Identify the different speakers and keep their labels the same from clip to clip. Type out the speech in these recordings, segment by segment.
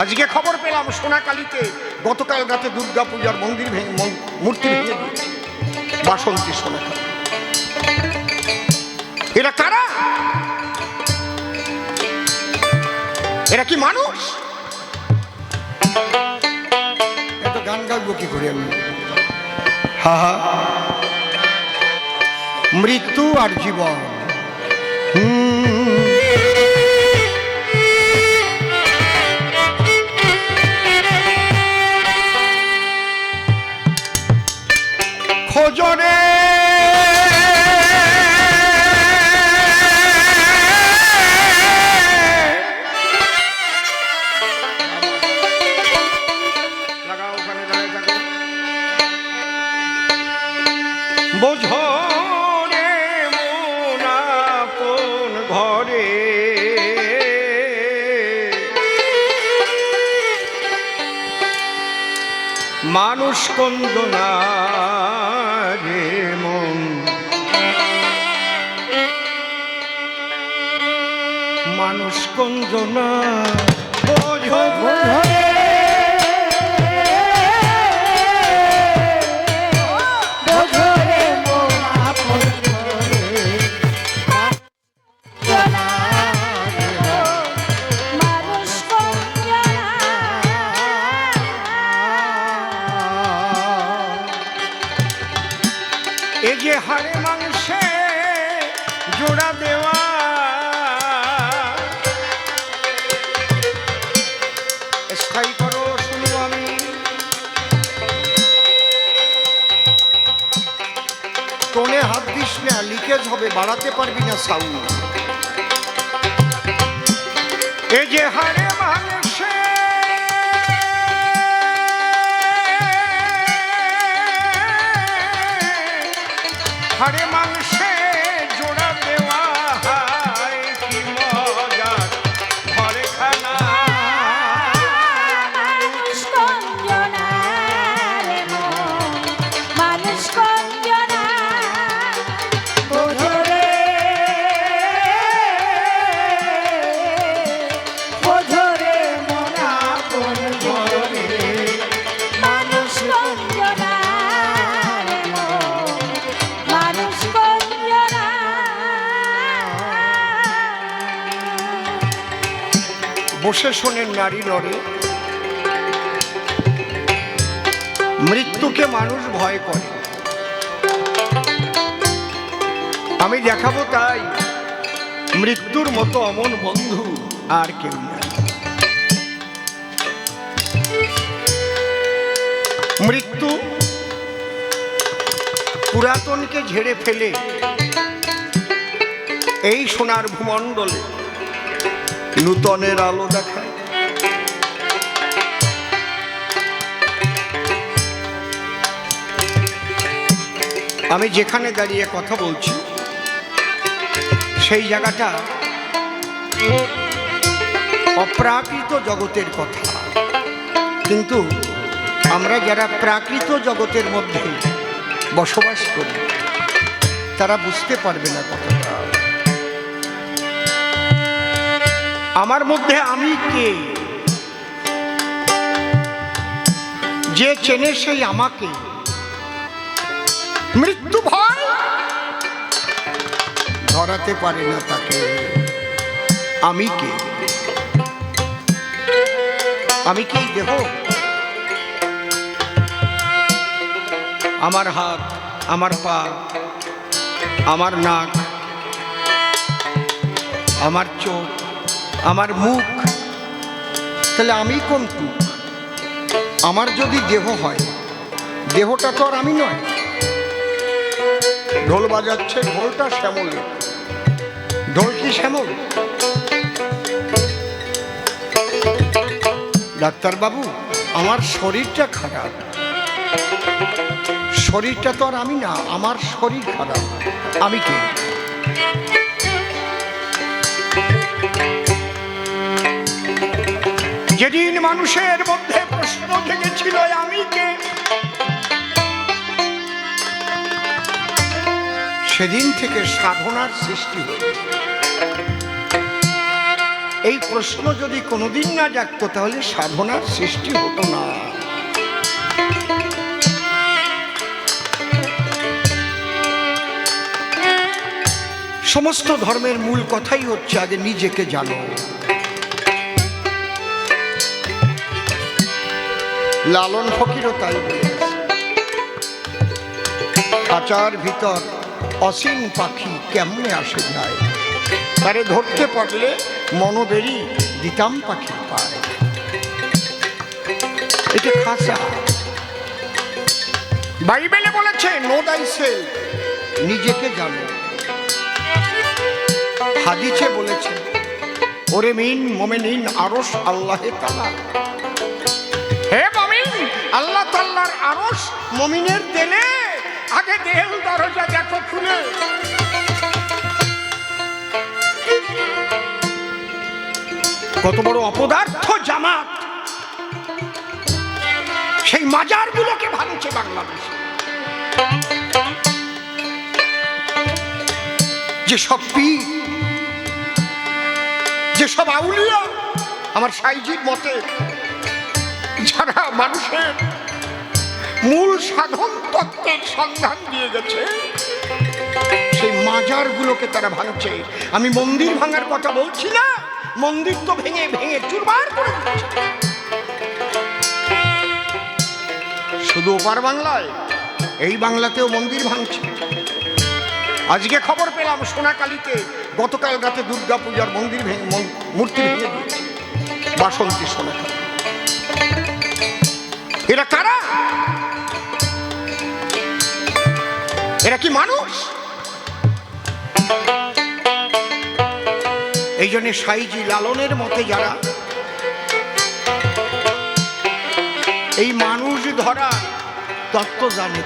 Speaker 1: আজকে খবর পেলাম সোনাকালীতে গতকাল রাতে দুর্গা পূজার মন্দির ভেঙে মূর্তি ভেঙে বাসন্তী সোনাকালী। এরা কারা? এরা কি মানুষ? এত গান গাইবো কি করে আমি? হা হা। মৃত্যু আর জীবন। হুম বোঝো রে মন মানুষ কন্দনা রে মন। মানুষ কন্দনা বোঝো লিকেজ হবে বাড়াতে পারবি না সাউন্ড এই যে হারে হারে মাংসে বসে শোনেন নারী নরে মৃত্যুকে মানুষ ভয় করে। আমি দেখাবো তাই, মৃত্যুর মতো অমন বন্ধু আর কেউ নাই। মৃত্যু পুরাতনকে ঝেড়ে ফেলে, এই সোনার ভূমণ্ডলে নূতনের আলো দেখায় আমি যেখানে দাঁড়িয়ে কথা বলছি, সেই জায়গাটা অপ্রাকৃত জগতের কথা। কিন্তু আমরা যারা প্রাকৃত জগতের মধ্যে বসবাস করি, তারা বুঝতে পারবে না কথাটা। আমার মধ্যে আমি কে? যে চেনে সেই আমাকে। মৃত্যু ভয়? ধরাতে পারে না তাকে। আমি কে? আমি কি দেহ? আমার হাত, আমার পা, আমার নাক, আমার চোখ আমার মুখ, তাহলে আমি কোন টুক আমার যদি দেহ হয়, দেহটা তো আর আমি নয়। ঢোল বাজাচ্ছে, ঢোলটা শ্যামলের ঢোল কি শ্যামল? ডাক্তারবাবু, আমার শরীরটা খারাপ। শরীরটা তো আর আমি না, আমার শরীর খারাপ। আমি কে? যেদিন মানুষের মধ্যে প্রশ্ন জেগেছিল আমি কে? সেদিন থেকে সাধনার সৃষ্টি হয়েছে। এই প্রশ্ন যদি কোনোদিন না জাগতো, তাহলে সাধনার সৃষ্টি হতো না। সমস্ত ধর্মের মূল কথাই হচ্ছে, আগে নিজেকে জানো। লালন ফকিরও তাই খাঁচার ভিতর অসীম পাখি কেমনে আসে যায়? তারে ধরতে পারলে মনোবেরি দিতাম পাখি পায়। এটা খাঁচা। বাইবেলে বলেছে, নো দাই নিজেকে জানো। হাদিছে বলেছে, ওরে মিন মোমেনিন আরস আল্লাহে তালা হে আল্লাহ তাল্লার আরস মমিনের দেলে আগে দেল দরজা দেখো খুলে। কত বড় অপদার্থ জামাত। সেই মাজারগুলোকে ভাঙছে বাংলাদেশ। যেসব পীর, যেসব আউলিয়া, আমার সাইজির মতে যারা মানুষের মূল সাধন তত্ত্বের সন্ধান দিয়ে গেছে, সেই মাজারগুলোকে তারা ভাঙছে। আমি মন্দির ভাঙার কথা বলছি না, মন্দির তো ভেঙে ভেঙে চুরমার করে শুধু ওপার বাংলায়, এই বাংলাতেও মন্দির ভাঙছে। আজকে খবর পেলাম সোনাকালীতে গতকাল রাতে দুর্গা পূজার মন্দির ভেঙে মূর্তি ভেঙে দিয়েছে। বাসন্তী সোনাকালী। এরা কারা? এরা কি মানুষ? এই জন্য সাইজি লালনের মতে যারা, এই মানুষ ধরা তত্ত্ব জানে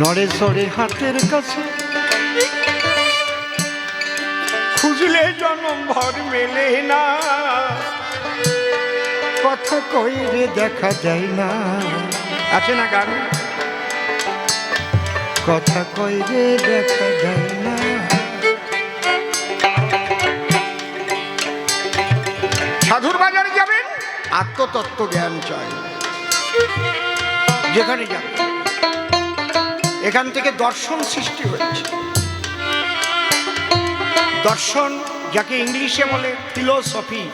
Speaker 1: নড়ে হাতের কাছে খুঁজলে জনম ভর মেলে না। কথা কইরে দেখা যায় না। আছে না গান? কথা কইরে দেখা যায় না। সাধুর বাজারে যাবেন? আত্মতত্ত্ব জ্ঞান চাই। যেখানে যাবেন এখান থেকে দর্শন সৃষ্টি হয়েছে। দর্শন যাকে ইংলিশে বলে ফিলোসফি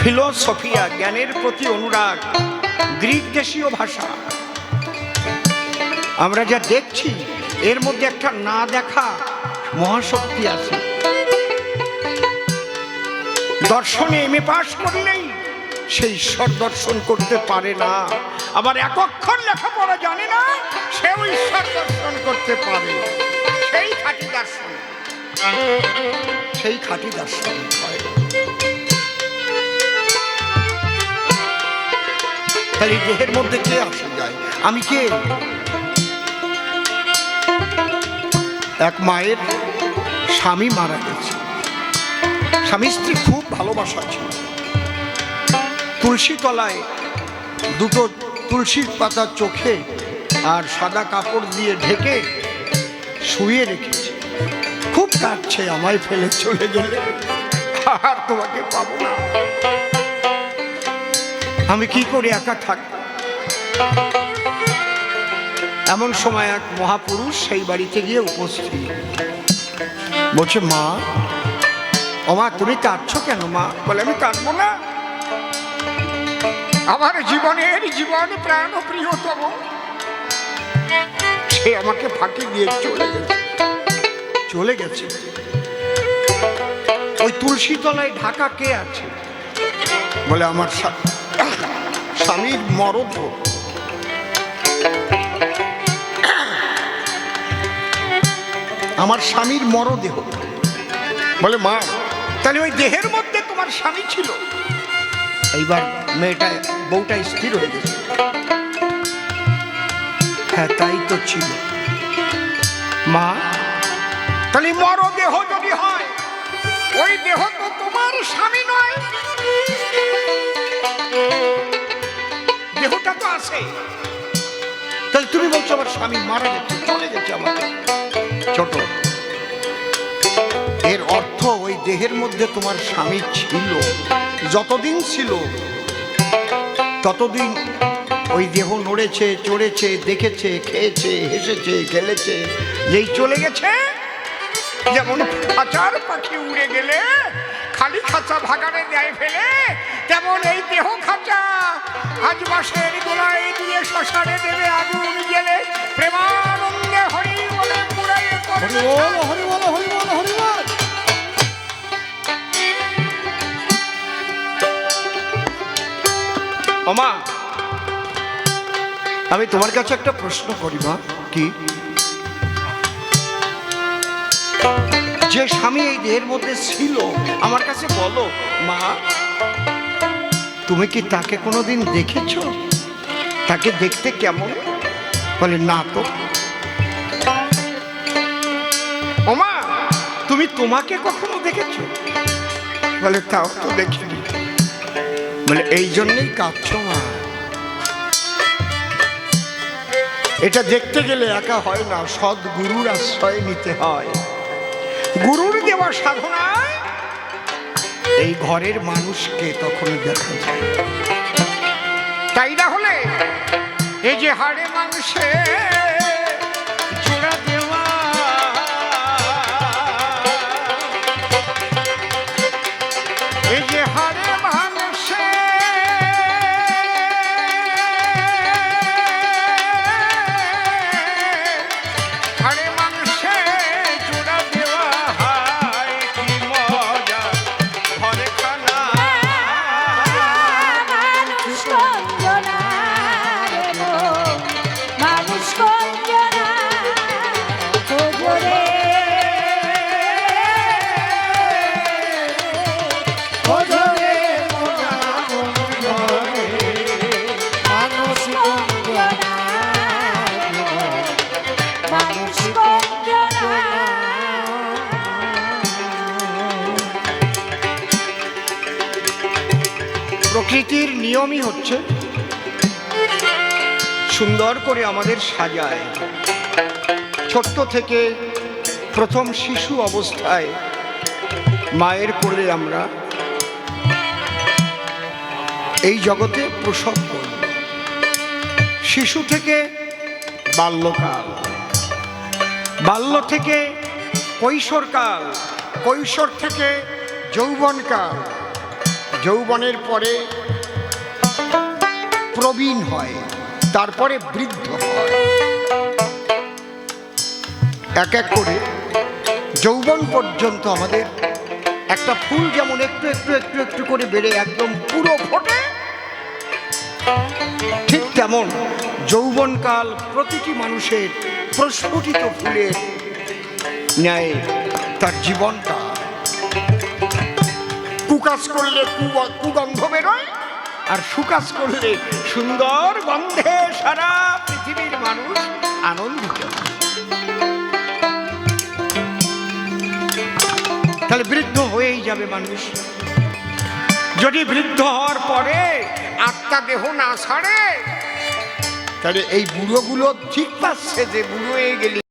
Speaker 1: ফিলোসফিয়া জ্ঞানের প্রতি অনুরাগ, গ্রিক দেশীয় ভাষা। আমরা যা দেখছি, এর মধ্যে একটা না দেখা মহাশক্তি আছে। দর্শনে এম এ পাশ করলেই সে ঈশ্বর দর্শন করতে পারে না। আবার এক অক্ষর লেখাপড়া জানে না, সেও ঈশ্বর দর্শন করতে পারে। সেই খাঁটি দর্শন। সেই খাঁটি দর্শন হয়। তাহলে মধ্যে কে আমি কে? এক মায়ের স্বামী মারা গেছে। স্বামী স্ত্রী খুব ভালোবাসা ছিল। তুলসী তলায় দুটো তুলসীর পাতা চোখে আর সাদা কাপড় দিয়ে ঢেকে শুয়ে রেখেছে। খুব কাটছে আমায় ফেলে চলে গেলে। আর তোমাকে পাবো না। আমি কি করে একা থাকব এমন সময় এক মহাপুরুষ সেই বাড়িতে গিয়ে উপস্থিত। বলছে, মা ও মা তুমি কাঁদছো কেন মা? বলে, আমি কাঁদবো না। আমার জীবনের জীবন প্রাণ প্রিয়তম। সে আমাকে ফাঁকি দিয়ে চলে গেছে। চলে গেছে। ওই তুলসী তলায় ঢাকা কে আছে? বলে, আমার স্বা- স্বামীর মরদ আমার স্বামীর মরদেহ বলে, মা, তাহলে ওই দেহের মধ্যে তোমার স্বামী ছিল। এইবার মেয়েটা বউটা স্থির হয়ে গেছে। হ্যাঁ তাই তো ছিল। মা, তাহলে মরদেহ যদি হয়, ওই দেহ তো তোমার স্বামী নয়। দেহটা তো আছে। তাহলে তুমি বলছো আমার স্বামী মারা গেছে, চলে গেছে আমাকে। ছোট। এর অর্থ ওই দেহের মধ্যে তোমার স্বামী ছিল, যতদিন ছিল, ততদিন ওই দেহ নড়েছে, চড়েছে, দেখেছে, খেয়েছে, হেসেছে, খেলেছে। যেই চলে গেছে, যেমন খাঁচার পাখি উড়ে গেলে, খালি খাঁচা ভাগানে দেয় ফেলে তেমন এই দেহ খাঁচা? আজ মাসের গোলায় দিয়ে শ্মশানে দেবে আগুন গেলে প্রেমানন্দে হরি বলে পুরাইয়ে করবে
Speaker 2: হরি বল হরি বল হরি বল হরি বল
Speaker 1: ওমা আমি তোমার কাছে একটা প্রশ্ন করি মা কি? যে স্বামী এই দেহের মধ্যে ছিল আমার কাছে বলো মা। তুমি কি তাকে কোনোদিন দেখেছ? তাকে দেখতে কেমন? বলে, না তো। ওমা, তুমি তোমাকে কখনো দেখেছ? বলে, তাও তো দেখিনি। মানে এই জন্যই কাঁদছ মা। এটা দেখতে গেলে একা হয় না সৎ গুরুর আশ্রয় নিতে হয়। গুরুর দেওয়া সাধনায় এই ঘরের মানুষকে তখন দেখা যায়। তাই না হলে? এই যে হাড়ে মানুষে নিয়মই হচ্ছে সুন্দর করে আমাদের সাজায়। ছোট্ট থেকে প্রথম শিশু অবস্থায় মায়ের কোলে আমরা এই জগতে প্রসব করি। শিশু থেকে বাল্যকাল, বাল্য থেকে কৈশোরকাল, কৈশোর থেকে যৌবনকাল, যৌবনের পরে প্রবীণ হয়, তারপরে বৃদ্ধ এক এক করে যৌবন পর্যন্ত আমাদের একটা ফুল যেমন একটু একটু একটু একটু করে বেড়ে একদম পুরো ফোটে, ঠিক তেমন যৌবনকাল প্রতিটি মানুষের প্রস্ফুটিত ফুলের ন্যায় তার জীবনটা। কুকাজ করলে কুগন্ধ বেরোয় আর সুকাজ করলে সুন্দর গন্ধে সারা পৃথিবীর মানুষ আনন্দিত। তাহলে বৃদ্ধ হয়েই যাবে মানুষ। যদি বৃদ্ধ হওয়ার পরে আত্মা দেহ না ছাড়ে, তাহলে এই বুড়োগুলো ঠিক পাচ্ছে যে বুড়ো হয়ে গেলে